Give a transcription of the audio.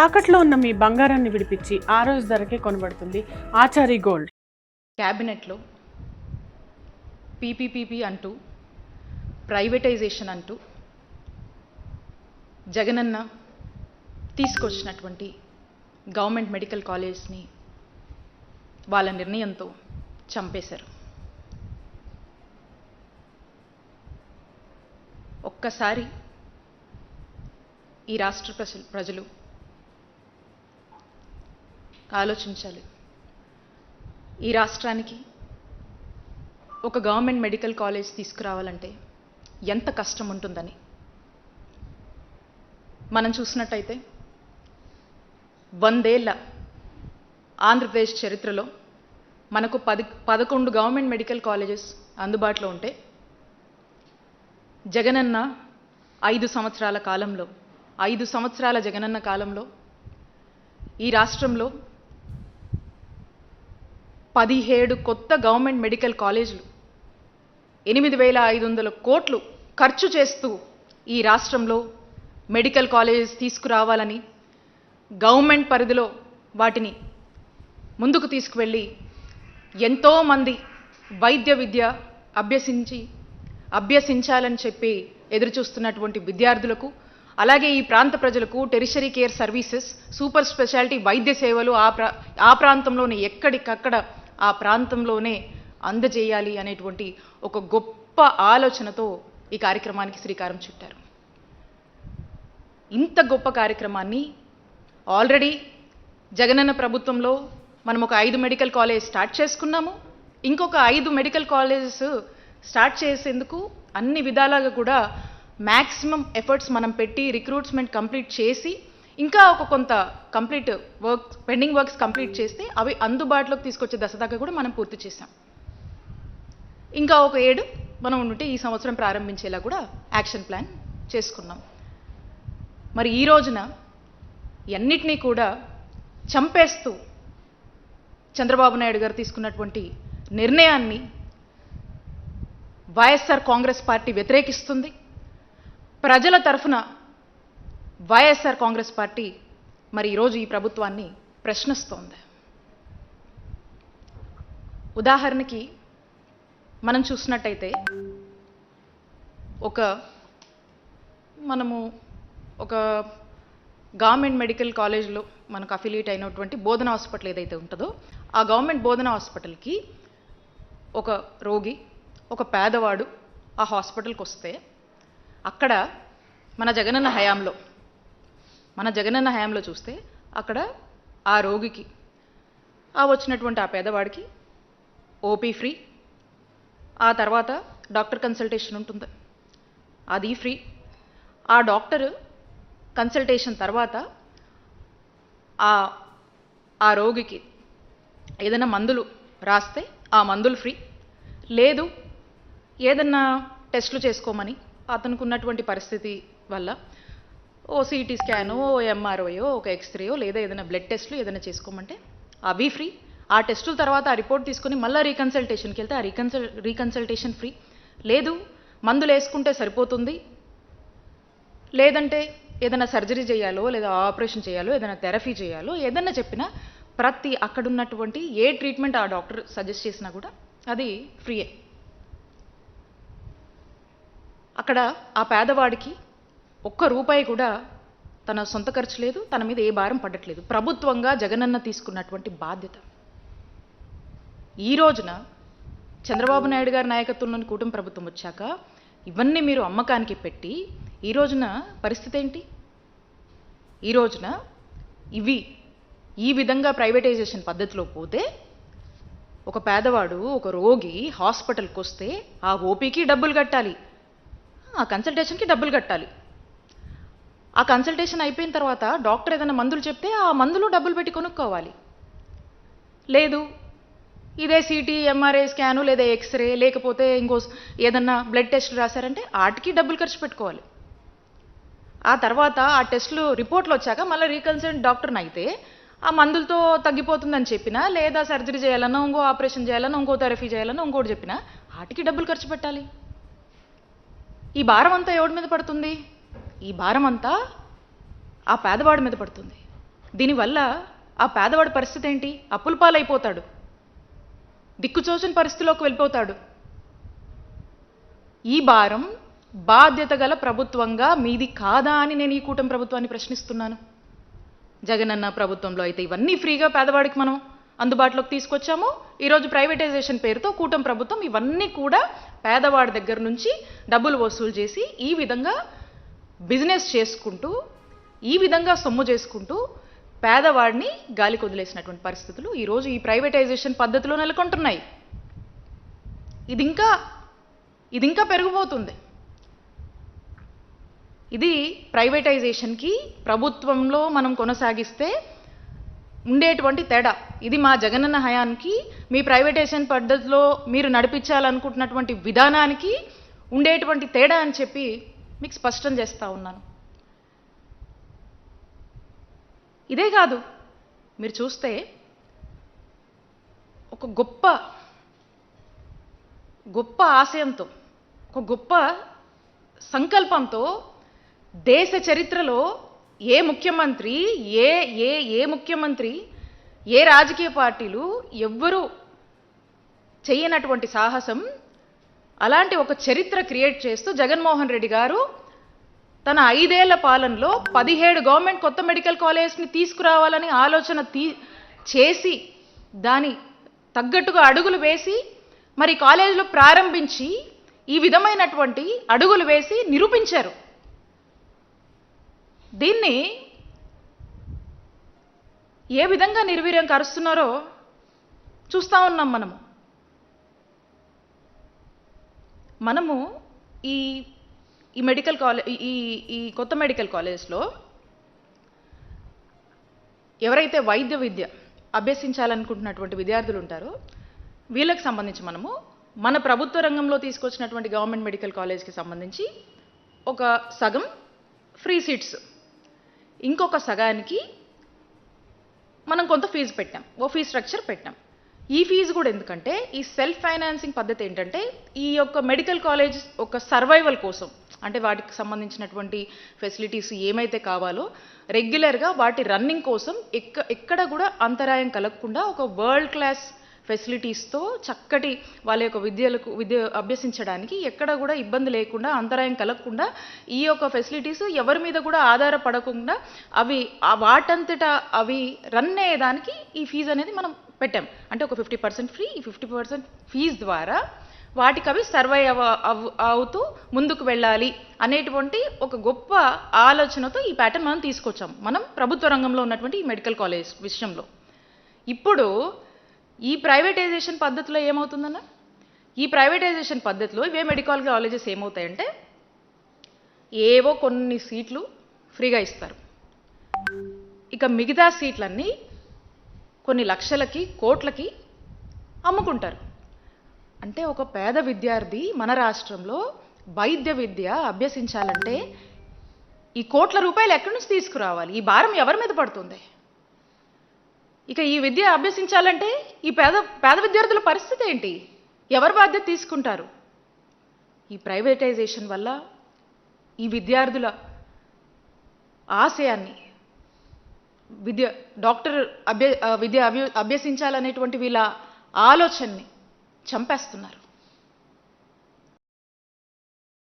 తాకట్లో ఉన్న మీ బంగారాన్ని విడిపించి ఆ రోజు ధరకే కొనబడుతుంది ఆచారి గోల్డ్. క్యాబినెట్లో పీపీపీపీ అంటూ ప్రైవేటైజేషన్ అంటూ జగనన్న తీసుకొచ్చినటువంటి గవర్నమెంట్ మెడికల్ కాలేజ్ని వాళ్ళ నిర్ణయంతో చంపేశారు. ఒక్కసారి ఈ రాష్ట్ర ప్రజలు ప్రజలు ఆలోచించాలి. ఈ రాష్ట్రానికి ఒక గవర్నమెంట్ మెడికల్ కాలేజ్ తీసుకురావాలంటే ఎంత కష్టం ఉంటుందని. మనం చూసినట్టయితే వందేళ్ళ ఆంధ్రప్రదేశ్ చరిత్రలో మనకు పది పదకొండు గవర్నమెంట్ మెడికల్ కాలేజెస్ అందుబాటులో ఉంటే జగనన్న ఐదు సంవత్సరాల కాలంలో ఐదు సంవత్సరాల జగనన్న కాలంలో ఈ రాష్ట్రంలో పదిహేడు కొత్త గవర్నమెంట్ మెడికల్ కాలేజీలు ఎనిమిది వేల ఐదు వందల కోట్లు ఖర్చు చేస్తూ ఈ రాష్ట్రంలో మెడికల్ కాలేజెస్ తీసుకురావాలని గవర్నమెంట్ పరిధిలో వాటిని ముందుకు తీసుకువెళ్ళి ఎంతోమంది వైద్య విద్య అభ్యసించి అభ్యసించాలని చెప్పి ఎదురుచూస్తున్నటువంటి విద్యార్థులకు అలాగే ఈ ప్రాంత ప్రజలకు tertiary care services super speciality వైద్య సేవలు ఆ ప్రా ఆ ప్రాంతంలోనే ఎక్కడికక్కడ ఆ ప్రాంతంలోనే అందజేయాలి అనేటువంటి ఒక గొప్ప ఆలోచనతో ఈ కార్యక్రమానికి శ్రీకారం చుట్టారు. ఇంత గొప్ప కార్యక్రమాన్ని ఆల్రెడీ జగనన్న ప్రభుత్వంలో మనం ఒక ఐదు మెడికల్ కాలేజ్ స్టార్ట్ చేసుకున్నాము. ఇంకొక ఐదు మెడికల్ కాలేజెస్ స్టార్ట్ చేసేందుకు అన్ని విధాలుగా కూడా మ్యాక్సిమం ఎఫర్ట్స్ మనం పెట్టి రిక్రూట్స్మెంట్ కంప్లీట్ చేసి ఇంకా ఒక కొంత complete work pending works complete చేస్తే అవి అందుబాటులోకి తీసుకొచ్చే దశ దాకా కూడా మనం పూర్తి చేసాం ఇంకా ఒక ఏడు మనం ఉంటే ఈ సంవత్సరం ప్రారంభించేలా కూడా యాక్షన్ ప్లాన్ చేసుకున్నాం. మరి ఈ రోజున ఎన్నిటినీ కూడా చంపేస్తూ చంద్రబాబు నాయుడు గారు తీసుకున్నటువంటి నిర్ణయాన్ని వైఎస్ఆర్ కాంగ్రెస్ పార్టీ వ్యతిరేకిస్తుంది. ప్రజల తరఫున వైఎస్ఆర్ కాంగ్రెస్ పార్టీ మరి ఈరోజు ఈ ప్రభుత్వాన్ని ప్రశ్నిస్తోంది. ఉదాహరణకి మనం చూసినట్టయితే ఒక మనము ఒక గవర్నమెంట్ మెడికల్ కాలేజ్లో మనకు అఫిలియేట్ అయినటువంటి బోధన హాస్పిటల్ ఏదైతే ఉంటుందో ఆ గవర్నమెంట్ బోధన హాస్పిటల్కి ఒక రోగి ఒక పేదవాడు ఆ హాస్పిటల్కి వస్తే అక్కడ మన జగనన్న హయాంలో మన జగనన్న హయాంలో చూస్తే అక్కడ ఆ రోగికి ఆ వచ్చినటువంటి ఆ పేదవాడికి ఓపీ ఫ్రీ ఆ తర్వాత డాక్టర్ కన్సల్టేషన్ ఉంటుంది. అది ఫ్రీ. ఆ డాక్టర్ కన్సల్టేషన్ తర్వాత ఆ ఆ రోగికి ఏదైనా మందులు రాస్తే ఆ మందులు ఫ్రీ. లేదు ఏదన్నా టెస్టులు చేసుకోమని అతనికి ఉన్నటువంటి పరిస్థితి వల్ల ఓ సిటీ స్కాను ఓ ఎంఆర్ఓయో ఒక ఎక్స్రేయో లేదా ఏదైనా బ్లడ్ టెస్ట్లు ఏదైనా చేసుకోమంటే అవి ఫ్రీ. ఆ టెస్టుల తర్వాత ఆ రిపోర్ట్ తీసుకొని మళ్ళీ రీకన్సల్టేషన్కి వెళ్తే ఆ రీకన్సల్ రీకన్సల్టేషన్ ఫ్రీ. లేదు మందులు వేసుకుంటే సరిపోతుంది. లేదంటే ఏదైనా సర్జరీ చేయాలో లేదా ఆపరేషన్ చేయాలో ఏదైనా థెరపీ చేయాలో ఏదైనా చెప్పినా ప్రతి అక్కడున్నటువంటి ఏ ట్రీట్మెంట్ ఆ డాక్టర్ సజెస్ట్ చేసినా కూడా అది ఫ్రీయే. అక్కడ ఆ పేదవాడికి ఒక్క రూపాయి కూడా తన సొంత ఖర్చు లేదు తన మీద ఏ భారం పడట్లేదు. ప్రభుత్వంగా జగనన్న తీసుకున్నటువంటి బాధ్యత. ఈ రోజున చంద్రబాబు నాయుడు గారి నాయకత్వంలోని కూటమి ప్రభుత్వం వచ్చాక ఇవన్నీ మీరు అమ్మకానికి పెట్టి ఈ రోజున పరిస్థితి ఏంటి? ఈ రోజున ఇవి ఈ విధంగా ప్రైవేటైజేషన్ పద్ధతిలో పోతే ఒక పేదవాడు ఒక రోగి హాస్పిటల్కి వస్తే ఆ ఓపీకి డబ్బులు కట్టాలి. ఆ కన్సల్టేషన్కి డబ్బులు కట్టాలి. ఆ కన్సల్టేషన్ అయిపోయిన తర్వాత డాక్టర్ ఏదైనా మందులు చెప్తే ఆ మందులు డబ్బులు పెట్టి కొనుక్కోవాలి. లేదు ఇదే సిటీ ఎంఆర్ఐ స్కాను లేదా ఎక్స్రే లేకపోతే ఇంకో ఏదన్నా బ్లడ్ టెస్ట్ రాశారంటే వాటికి డబ్బులు ఖర్చు పెట్టుకోవాలి. ఆ తర్వాత ఆ టెస్టులు రిపోర్ట్లు వచ్చాక మళ్ళీ రీకన్సల్ట్ డాక్టర్ని అయితే ఆ మందులతో తగ్గిపోతుందని చెప్పినా లేదా సర్జరీ చేయాలన్నా ఇంకో ఆపరేషన్ చేయాలన్నా ఇంకో థెరపీ చేయాలన్నా ఇంకోటి చెప్పినా వాటికి డబ్బులు ఖర్చు పెట్టాలి. ఈ భారం అంతా ఎవడి మీద పడుతుంది? ఈ భారం అంతా ఆ పేదవాడి మీద పడుతుంది. దీనివల్ల ఆ పేదవాడి పరిస్థితి ఏంటి? అప్పుల పాలైపోతాడు దిక్కుచోచని పరిస్థితిలోకి వెళ్ళిపోతాడు. ఈ భారం బాధ్యత గల ప్రభుత్వంగా మీది కాదా అని నేను ఈ కూటమి ప్రభుత్వాన్ని ప్రశ్నిస్తున్నాను. జగనన్న ప్రభుత్వంలో అయితే ఇవన్నీ ఫ్రీగా పేదవాడికి మనం అందుబాటులోకి తీసుకొచ్చాము. ఈరోజు ప్రైవేటైజేషన్ పేరుతో కూటమి ప్రభుత్వం ఇవన్నీ కూడా పేదవాడి దగ్గర నుంచి డబ్బులు వసూలు చేసి ఈ విధంగా బిజినెస్ చేసుకుంటూ ఈ విధంగా సొమ్ము చేసుకుంటూ పేదవాడిని గాలి కొదిలేసినటువంటి పరిస్థితులు ఈరోజు ఈ ప్రైవేటైజేషన్ పద్ధతిలో నెలకొంటున్నాయి. ఇది ఇంకా ఇది ఇంకా పెరిగిపోతుంది. ఇది ప్రైవేటైజేషన్కి ప్రభుత్వంలో మనం కొనసాగిస్తే ఉండేటువంటి తేడా. ఇది మా జగనన్న హయానికి మీ ప్రైవేటైజేషన్ పద్ధతిలో మీరు నడిపించాలనుకుంటున్నటువంటి విధానానికి ఉండేటువంటి తేడా అని చెప్పి మీకు స్పష్టం చేస్తూ ఉన్నాను. ఇదే కాదు మీరు చూస్తే ఒక గొప్ప గొప్ప ఆశయంతో ఒక గొప్ప సంకల్పంతో దేశ చరిత్రలో ఏ ముఖ్యమంత్రి ఏ ఏ ఏ ముఖ్యమంత్రి ఏ రాజకీయ పార్టీలు ఎవ్వరూ చేయనటువంటి సాహసం అలాంటి ఒక చరిత్ర క్రియేట్ చేస్తూ జగన్మోహన్ రెడ్డి గారు తన ఐదేళ్ళ పాలనలో పదిహేడు గవర్నమెంట్ కొత్త మెడికల్ కాలేజ్ని తీసుకురావాలని ఆలోచన తీ చేసి దాని తగ్గట్టుగా అడుగులు వేసి మరి కాలేజీలో ప్రారంభించి ఈ విధమైనటువంటి అడుగులు వేసి నిరూపించారు. దీన్ని ఏ విధంగా నిర్వీర్యం కరుస్తున్నారో చూస్తూ ఉన్నాం మనము. మనము ఈ ఈ మెడికల్ కాలేజ్ ఈ ఈ కొత్త మెడికల్ కాలేజ్లో ఎవరైతే వైద్య విద్య అభ్యసించాలనుకుంటున్నటువంటి విద్యార్థులు ఉంటారో వీళ్ళకి సంబంధించి మనము మన ప్రభుత్వ రంగంలో తీసుకొచ్చినటువంటి గవర్నమెంట్ మెడికల్ కాలేజ్కి సంబంధించి ఒక సగం ఫ్రీ సీట్స్ ఇంకొక సగానికి మనం కొంత ఫీజు పెట్టాం. ఓ ఫీ స్ట్రక్చర్ పెట్టాం. ఈ ఫీజు కూడా ఎందుకంటే ఈ సెల్ఫ్ ఫైనాన్సింగ్ పద్ధతి ఏంటంటే ఈ యొక్క మెడికల్ కాలేజ్ ఒక సర్వైవల్ కోసం అంటే వాటికి సంబంధించినటువంటి ఫెసిలిటీస్ ఏమైతే కావాలో రెగ్యులర్గా వాటి రన్నింగ్ కోసం ఎక్క ఎక్కడ కూడా అంతరాయం కలగకుండా ఒక వరల్డ్ క్లాస్ ఫెసిలిటీస్తో చక్కటి వాళ్ళ యొక్క విద్యలకు విద్య అభ్యసించడానికి ఎక్కడ కూడా ఇబ్బంది లేకుండా అంతరాయం కలగకుండా ఈ యొక్క ఫెసిలిటీస్ ఎవరి మీద కూడా ఆధారపడకుండా అవి వాటంతటా అవి రన్ అయ్యేదానికి ఈ ఫీజు అనేది మనం పెట్టాం. అంటే ఒక ఫిఫ్టీ పర్సెంట్ ఫ్రీ ఈ ఫిఫ్టీ పర్సెంట్ ఫీజు ద్వారా వాటికి అవి సర్వై అవ అవుతూ ముందుకు వెళ్ళాలి అనేటువంటి ఒక గొప్ప ఆలోచనతో ఈ ప్యాటర్న్ మనం తీసుకొచ్చాం. మనం ప్రభుత్వ రంగంలో ఉన్నటువంటి ఈ మెడికల్ కాలేజ్ విషయంలో. ఇప్పుడు ఈ ప్రైవేటైజేషన్ పద్ధతిలో ఏమవుతుందన్న? ఈ ప్రైవేటైజేషన్ పద్ధతిలో ఇవే మెడికల్ కాలేజెస్ ఏమవుతాయంటే ఏవో కొన్ని సీట్లు ఫ్రీగా ఇస్తారు. ఇక మిగతా సీట్లన్నీ కొన్ని లక్షలకి కోట్లకి అమ్ముకుంటారు. అంటే ఒక పేద విద్యార్థి మన రాష్ట్రంలో వైద్య విద్య అభ్యసించాలంటే ఈ కోట్ల రూపాయలు ఎక్కడి నుంచి తీసుకురావాలి? ఈ భారం ఎవరి మీద పడుతుంది? ఇక ఈ విద్య అభ్యసించాలంటే ఈ పేద పేద విద్యార్థుల పరిస్థితి ఏంటి? ఎవరు బాధ్యత తీసుకుంటారు? ఈ ప్రైవేటైజేషన్ వల్ల ఈ విద్యార్థుల ఆశయాన్ని విద్య డాక్టర్ అభ్య విద్య అభ్య అభ్యసించాలనేటువంటి వీళ్ళ ఆలోచనని చంపేస్తున్నారు.